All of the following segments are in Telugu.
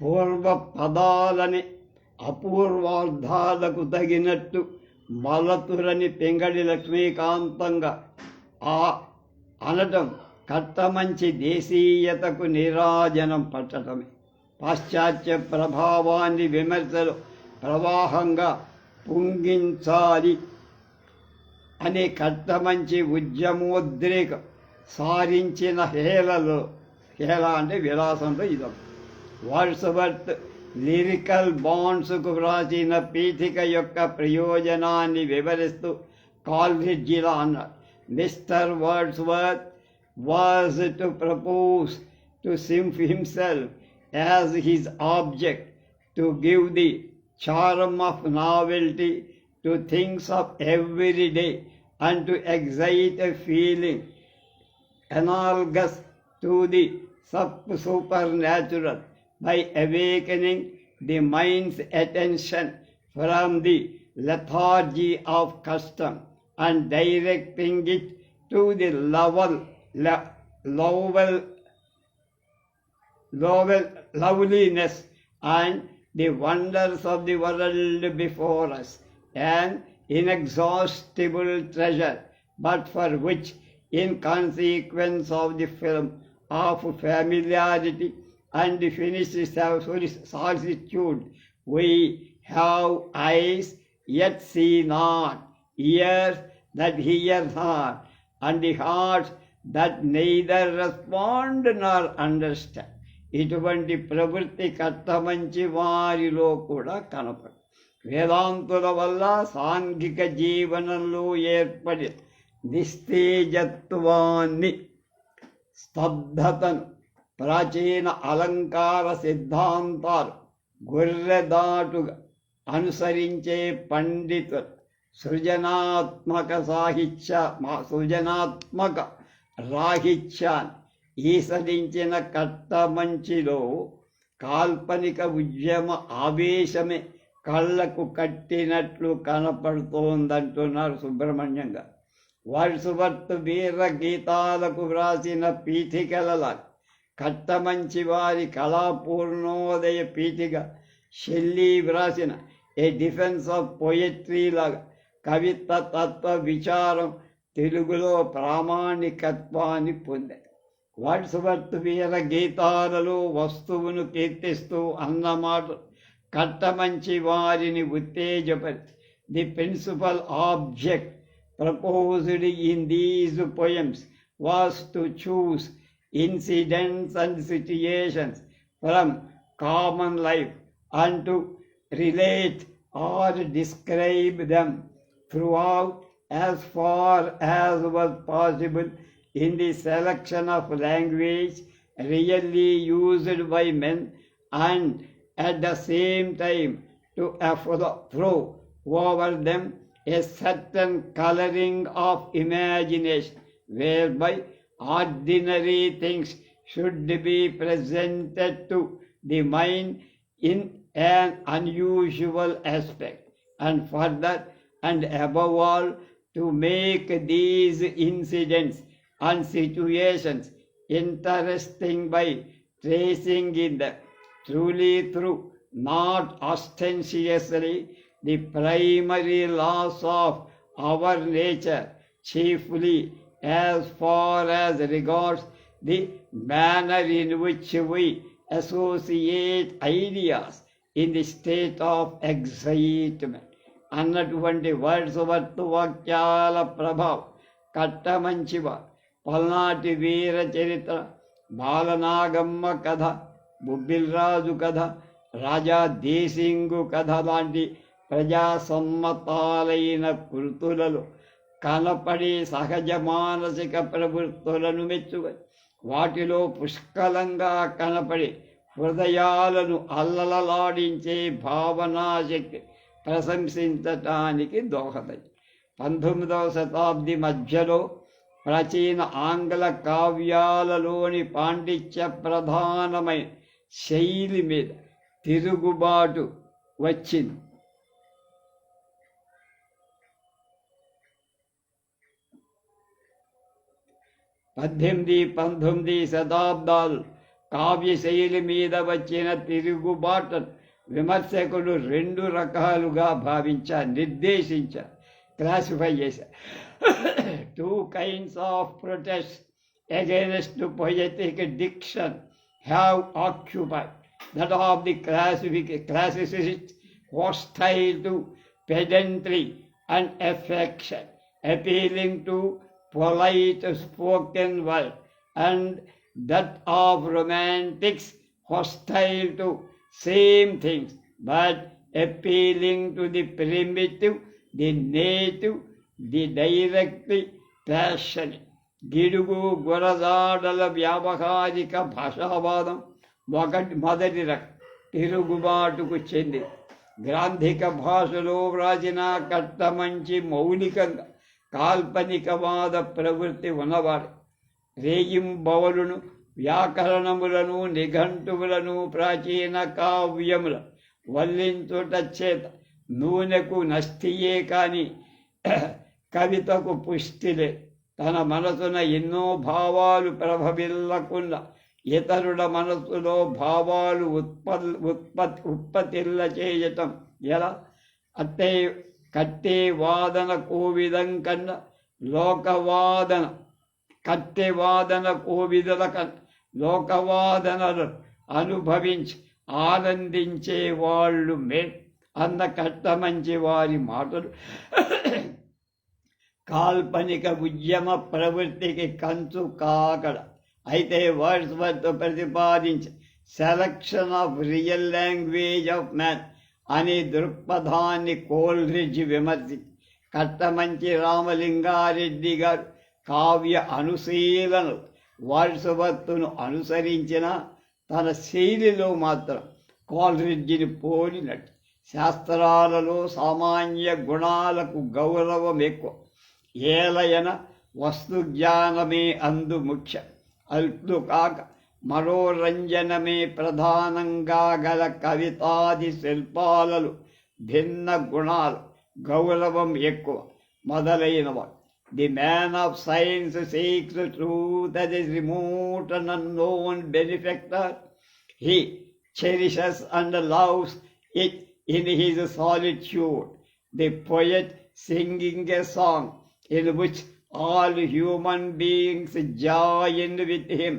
పూర్వ పదాలని అపూర్వార్థాలకు తగినట్టు మలతురని పెంగడి లక్ష్మీకాంతంగా ఆ అనటం కట్టమంచి దేశీయతకు నిరాజనం పట్టటమే. పాశ్చాత్య ప్రభావాన్ని విమర్శలు ప్రవాహంగా పుంగించాలి అనే కట్టమంచి ఉద్యమోద్రేక సారించిన హేళలో హేళ అంటే విలాసంలో ఇదొక వాట్స్వర్త్ లిరికల్ బాండ్స్కు వ్రాసిన పీఠిక యొక్క ప్రయోజనాన్ని వివరిస్తూ కాల్రిడ్జిలా అన్నాడు mister Wordsworth was to propose to సింఫ్ himself as his object to give the charm of novelty to things of every day and to excite a feeling analogous to the sup- supernatural. By awakening the mind's attention from the lethargy of custom and directing it to the level, le- level, level, loveliness and the wonders of the world before us, an inexhaustible treasure, but for which, in consequence of the film of familiarity and finished solitude. we have eyes yet see not, ears that hear not, and hearts that neither respond nor understand. ఇటువంటి ప్రవృత్తి కట్టమంచి వారిలో కూడా కనపడు వేదాంతుల వల్ల సాంఘిక జీవనంలో ఏర్పడి నిస్తేజత్వాన్ని స్తబ్దతను ప్రాచీన అలంకార సిద్ధాంతాలు గొర్రెదాటుగా అనుసరించే పండితులు సృజనాత్మక సాహిత్య మా సృజనాత్మక రాహిత్యాన్ని ఈసరించిన కట్టమంచిలో కాల్పనిక ఉద్యమ ఆవేశమే కళ్ళకు కట్టినట్లు కనపడుతోందంటున్నారు సుబ్రహ్మణ్యం గారు వర్డ్స్వర్త్ వీర గీతాలకు వ్రాసిన పీఠికలలా కట్టమంచి వారి కళాపూర్ణోదయ పీఠిగా షెల్లీ వ్రాసిన ఏ డిఫెన్స్ ఆఫ్ పోయట్రీ లాగా. కవిత్వ తత్వ విచారం తెలుగులో ప్రామాణికత్వాన్ని పొందాయి. వాట్స్వర్త్ వీర గీతాలలో వస్తువును కీర్తిస్తూ అన్నమాట కట్టమంచి వారిని ఉత్తేజపరిచి. The principal object proposed in these poems was to choose incidents and situations from common life and to relate or describe them throughout as far as was possible in the selection of language really used by men and at the same time to throw over them a certain coloring of imagination whereby ordinary things should be presented to the mind in an unusual aspect. And further and above all to make these incidents and situations interesting by tracing in them truly through not ostentatiously, the primary laws of our nature chiefly as far as regards the manner in which we associate ideas in the state of excitement. అన్నటువంటి వర్డ్స్ వర్త్ వాక్యాల ప్రభావం కట్టమంచివ పల్నాటి వీర చరిత్ర బాలనాగమ్మ కథ బుబ్బిల్రాజు కథ రాజా దేశింగు కథ లాంటి ప్రజాసమ్మతాలైన కృతులలో కనపడి సహజ మానసిక ప్రవృత్తులను మెచ్చుకొని వాటిలో పుష్కలంగా కనపడి హృదయాలను అల్లలలాడించే భావనాశక్తి ప్రశంసించటానికి దోహదం. పంతొమ్మిదవ శతాబ్ది మధ్యలో ప్రాచీన ఆంగ్ల కావ్యాలలోని పాండిత్య ప్రధానమైన శైలి మీద తిరుగుబాటు వచ్చింది. పద్దెనిమిది పంతొమ్మిది శతాబ్దాలు కావ్యశైలి మీద వచ్చిన తిరుగుబాటును విమర్శకులు రెండు రకాలుగా భావించారు నిర్దేశించారు క్లాసిఫై చేశారు two kinds of protest against poetic diction have occupied that of the classific, classicists hostile to pedantry and affection, appealing to polite spoken word, and that of romantics hostile to same things, but appealing to the primitive, the native, the directly passionate. Gidugu గురజాడల వ్యావహారిక భాషావాదం ఒకటి మొదటి రకం తిరుగుబాటుకు చెంది గ్రాంధిక భాషలో వ్రాసిన కట్టమంచి మౌలికంగా కాల్పనికవాద ప్రవృత్తి ఉన్నవాడు. రేయింబవలును వ్యాకరణములను నిఘంటువులను ప్రాచీన కావ్యముల వల్లించుట చేత నూనెకు నష్టియే కాని కవితకు పుష్టిలే తన మనసున ఎన్నో భావాలు ప్రభవిల్లకుండా ఇతరుల మనసులో భావాలు ఉత్పల్ ఉత్పత్తి ఉత్పత్తిల్ల చేయటం ఎలా? అట్టే కట్టే వాదన కోవిదం కన్నా లోకవాదన. కట్టె వాదన కోవిదల కన్నా లోకవాదనలు అనుభవించి ఆనందించే వాళ్ళు మే అన్న కట్టమంచి వారి మాటలు. కాల్పనిక ఉద్యమ ప్రవృత్తికి కంచు కాకడ. అయితే Wordsworth ప్రతిపాదించి selection of real language of man అనే దృక్పథాన్ని కోల్రిడ్జ్ విమర్శి కట్టమంచి రామలింగారెడ్డి గారు కావ్య అనుశీలన వర్డ్స్వర్త్ను అనుసరించిన తన శైలిలో మాత్రం కోల్రిడ్జిని పోలినట్టు. శాస్త్రాలలో సామాన్య గుణాలకు గౌరవం ఎక్కువ. ఏలయన వస్తు జ్ఞానమే అందు ముఖ్య. అల్లు కాక మనోరంజనమే ప్రధానంగా గల కవితాది శిల్పాలలో భిన్న గుణాలు గౌరవం ఎక్కువ మొదలైనవి the man of science seeks truth as is remote and unknown benefactor. He cherishes and loves it in his solitude. The poet singing a song in which all human beings join with him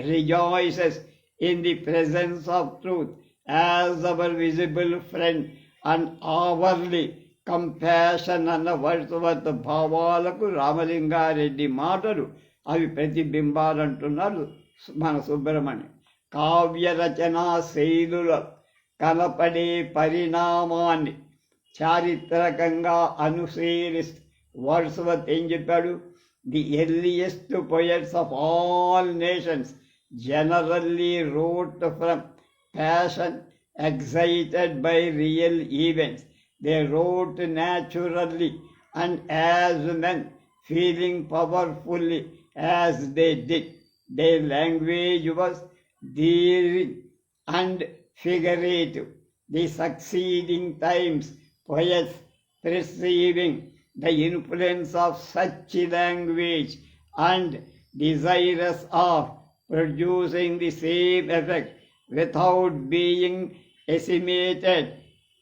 Rejoices in the presence of truth as our visible friend and hourly compassion అన్న వర్తవర్త భావాలకు రామలింగారెడ్డి మాటలు అవి ప్రతిబింబాలంటున్నారు మన సుబ్రహ్మణ్యం. కావ్య రచనా శైలుల కనపడే పరిణామాన్ని చారిత్రకంగా అనుశీలిస్తూ వర్డ్స్వర్త్ ఏం చెప్పాడు. The earliest poets of all nations generally wrote from passion excited by real events. They wrote naturally and as men, feeling powerfully as they did. Their language was daring and figurative. The succeeding times, poets perceiving the influence of such language and desirous of producing the same effect without being estimated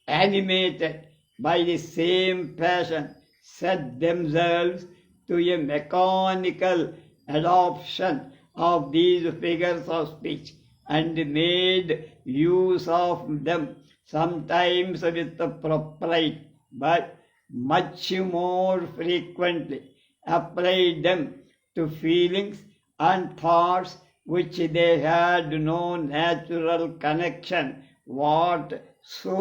animated by the same passion, set themselves to a mechanical adoption of these figures of speech and made use of them sometimes with propriety, but much more frequently applied them to feelings and thoughts which they had no natural connection whatsoever.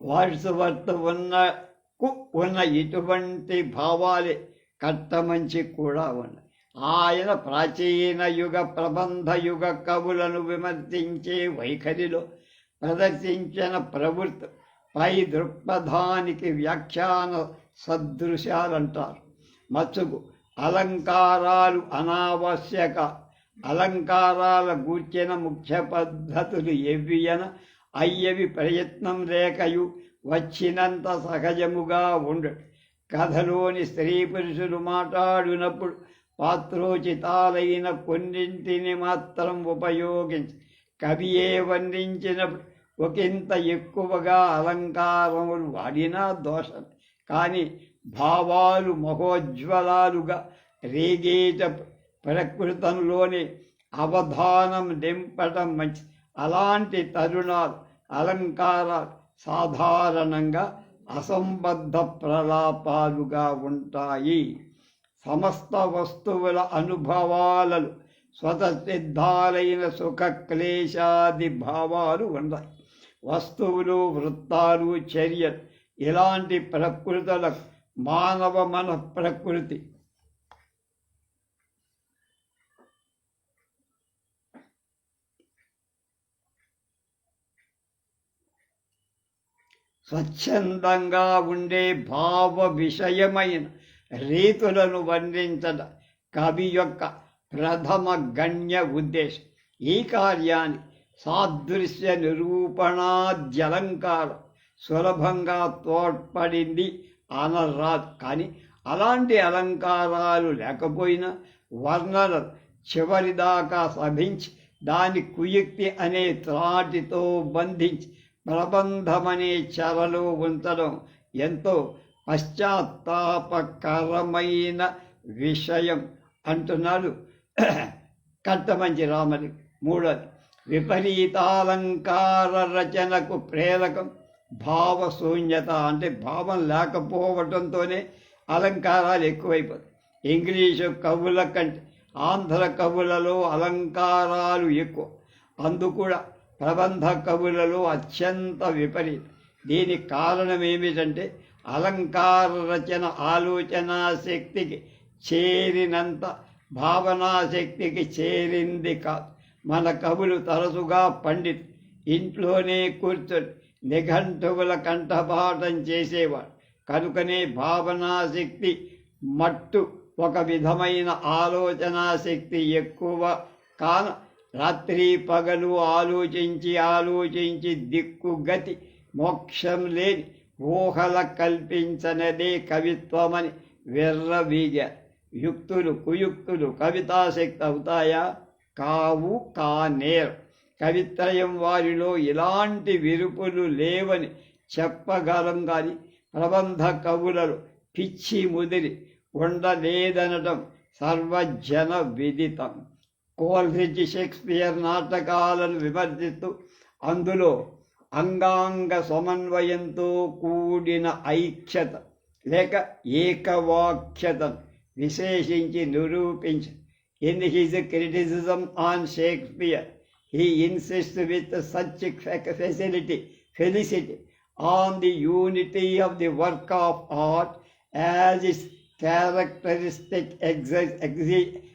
Wordsworth ఉన్నకు ఉన్న ఇటువంటి భావాలే కట్టమంచి కూడా ఉన్నాయి ఆయన ప్రాచీన యుగ ప్రబంధ యుగ కవులను విమర్శించే వైఖరిలో ప్రదర్శించిన ప్రవృత్తి పై దృక్పథానికి వ్యాఖ్యాన సదృశాలంటారు మచ్చుకు అలంకారాలు అనావశ్యక. అలంకారాల గూర్చిన ముఖ్య పద్ధతులు ఎవ్వియన అయ్యవి ప్రయత్నం లేకయు వచ్చినంత సహజముగా ఉండు. కథలోని స్త్రీ పురుషులు మాట్లాడినప్పుడు పాత్రోచితాలైన కొన్నింటిని మాత్రం ఉపయోగించి. కవియే వర్ణించినప్పుడు ఒకంత ఎక్కువగా అలంకారములు వాడినా దోషం. కానీ భావాలు మహోజ్వలాలుగా రేగేట ప్రకృతంలోనే అవధానం నింపటం మంచి. అలాంటి తరుణాలు అలంకారాలు సాధారణంగా అసంబద్ధ ప్రలాపాలుగా ఉంటాయి. సమస్త వస్తువుల అనుభవాలలో స్వతసిద్ధాలైన సుఖ క్లేశాది భావాలు ఉన్నాయి. వస్తువులు వృత్తాలు చర్యలు ఇలాంటి ప్రకృతులకు మానవ మన ప్రకృతి స్వచ్ఛందంగా ఉండే భావ విషయమైన రీతులను వర్ణించడం కవి యొక్క ప్రథమ గణ్య ఉద్దేశం. ఈ కార్యాన్ని సాదృశ్య నిరూపణాద్యలంకారం సులభంగా తోడ్పడింది అనరాదు కానీ అలాంటి అలంకారాలు లేకపోయినా వర్ణన చివరిదాకా సభించి దాని కుయుక్తి అనే త్రాటితో బంధించి ప్రబంధమనే చెరలో ఉంచడం ఎంతో పశ్చాత్తాపకరమైన విషయం అంటున్నాడు కట్టమంచి రామని మూడోది విపరీతాలంకార రచనకు ప్రేరకం భావశూన్యత అంటే భావం లేకపోవడంతోనే అలంకారాలు ఎక్కువైపోతాయి. ఇంగ్లీషు కవుల కంటే ఆంధ్ర కవులలో అలంకారాలు ఎక్కువ. అందుకూడా ప్రబంధ కవులలో అత్యంత విపరీతం. దీనికి కారణం ఏమిటంటే అలంకార రచన ఆలోచనా శక్తికి చేరినంత భావనాశక్తికి చేరింది కాదు. మన కవులు తరచుగా పండిత్ ఇంట్లోనే కూర్చొని నిఘంటువుల కంఠపాఠం చేసేవాడు. కనుకనే భావనాశక్తి మట్టు ఒక విధమైన ఆలోచనా శక్తి ఎక్కువ. కాన రాత్రి పగలు ఆలోచించి ఆలోచించి దిక్కు గతి మోక్షం లేని ఊహల కల్పించనదే కవిత్వమని వెర్రవీగారు యుక్తులు కుయుక్తులు కవితాశక్తి అవుతాయా? కావు కానేరు. కవిత్రయం వారిలో ఇలాంటి విరుపులు లేవని చెప్పగలం కానీ ప్రబంధ కవులలో పిచ్చి ముదిరి ఉండలేదనటం సర్వజన విదితం. కోల్రిడ్జ్ షేక్స్పియర్ నాటకాలను విమర్శిస్తూ అందులో అంగాంగ సమన్వయంతో కూడిన ఐక్యత లేక ఏకవాక్యతను విశేషించి నిరూపించి. In his criticism on Shakespeare He insists with such facility, felicity on the unity of the work of art as its characteristic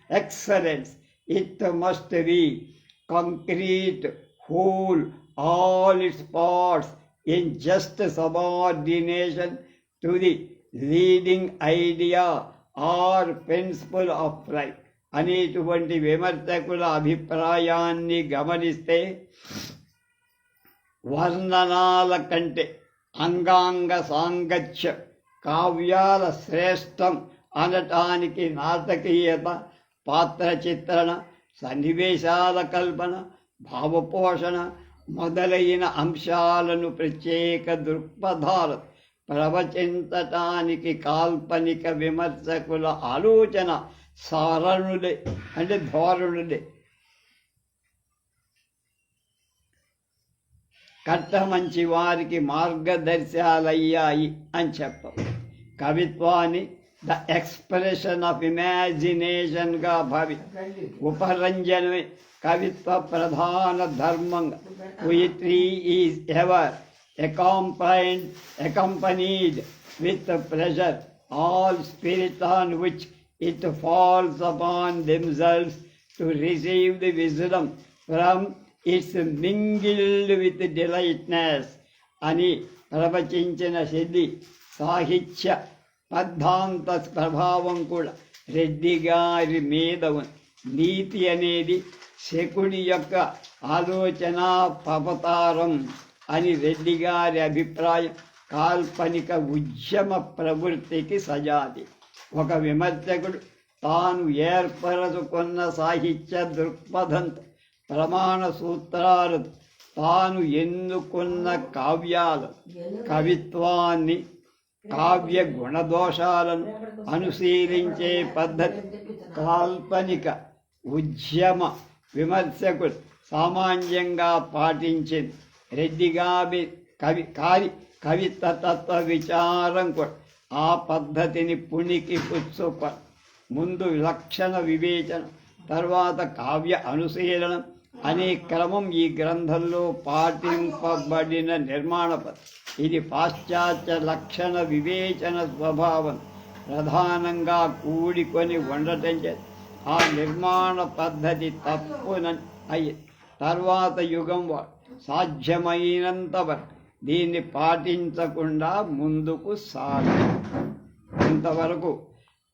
excellence. It must be concrete, whole, all its parts in just subordination to the leading idea or principle of life. అనేటువంటి విమర్శకుల అభిప్రాయాన్ని గమనిస్తే వర్ణనాల కంటే అంగాంగ సాంగత్య కావ్యాల శ్రేష్టం అనటానికి నాటకీయత పాత్ర చిత్రణ సన్నివేశాల కల్పన భావపోషణ మొదలైన అంశాలను ప్రత్యేక దృక్పథాలు ప్రవచించటానికి కాల్పనిక విమర్శకుల ఆలోచన సారణుడే అంటే ధోరణుడే కట్ట మంచి వారికి మార్గదర్శాలయ్యాయి అని చెప్పం. కవిత్వాన్ని ద ఎక్స్ప్రెషన్ ఆఫ్ ఇమాజినేషన్గా భావి ఉపరంజనమే కవిత్వ ప్రధాన ధర్మంగా poetry is ever accompanied, accompanied with the all all spirit on which it falls upon themselves to receive the wisdom from its mingled with delightness అని ప్రవచించిన సిద్ధి సాహిత్య పద్ధాంత ప్రభావం కూడా రెడ్డి గారి మీద నీతి అనేది శకుని యొక్క ఆలోచన పవతారం అని రెడ్డి గారి అభిప్రాయం కాల్పనిక ఉద్యమ ప్రవృత్తికి సజాతి ఒక విమర్శకుడు తాను ఏర్పరచుకున్న సాహిత్య దృక్పథంతో ప్రమాణ సూత్రాలు తాను ఎన్నుకున్న కావ్యాలు కవిత్వాన్ని కావ్య గుణదోషాలను అనుశీలించే పద్ధతి కాల్పనిక ఉద్యమ విమర్శకులు సామాన్యంగా పాటించింది. రెడ్డిగామి కవి కావి కవిత తత్వ విచారం కూడా ఆ పద్ధతిని పుణికి పుచ్చు ముందు లక్షణ వివేచన తర్వాత కావ్య అనుశీలనం. అనే క్రమం ఈ గ్రంథంలో పాటింపబడిన నిర్మాణ ఇది పాశ్చాత్య లక్షణ వివేచన స్వభావం. ప్రధానంగా కూడికొని ఉండటం చేత ఆ నిర్మాణ పద్ధతి తప్పున అయ్యి. తర్వాత యుగం వాడు సాధ్యమైనంత వరకు. దీన్ని పాటించకుండా ముందుకు సాగి. ఇంతవరకు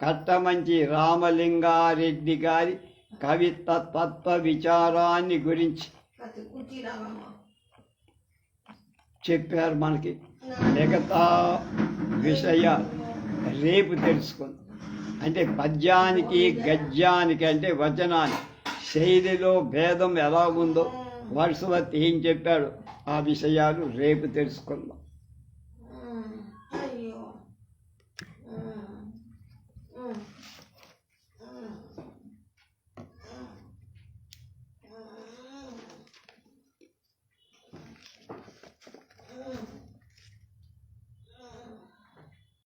కట్టమంచి రామలింగారెడ్డి గారి కవిత్వ తత్వ విచారాన్ని గురించి చెప్పారు మనకి. మిగతా విషయాలు రేపు తెలుసుకుందాం. అంటే పద్యానికి గద్యానికి అంటే వచనానికి శైలిలో భేదం ఎలా ఉందో వర్షవత్ ఏం చెప్పాడు. ఆ విషయాలు రేపు తెలుసుకుందాం.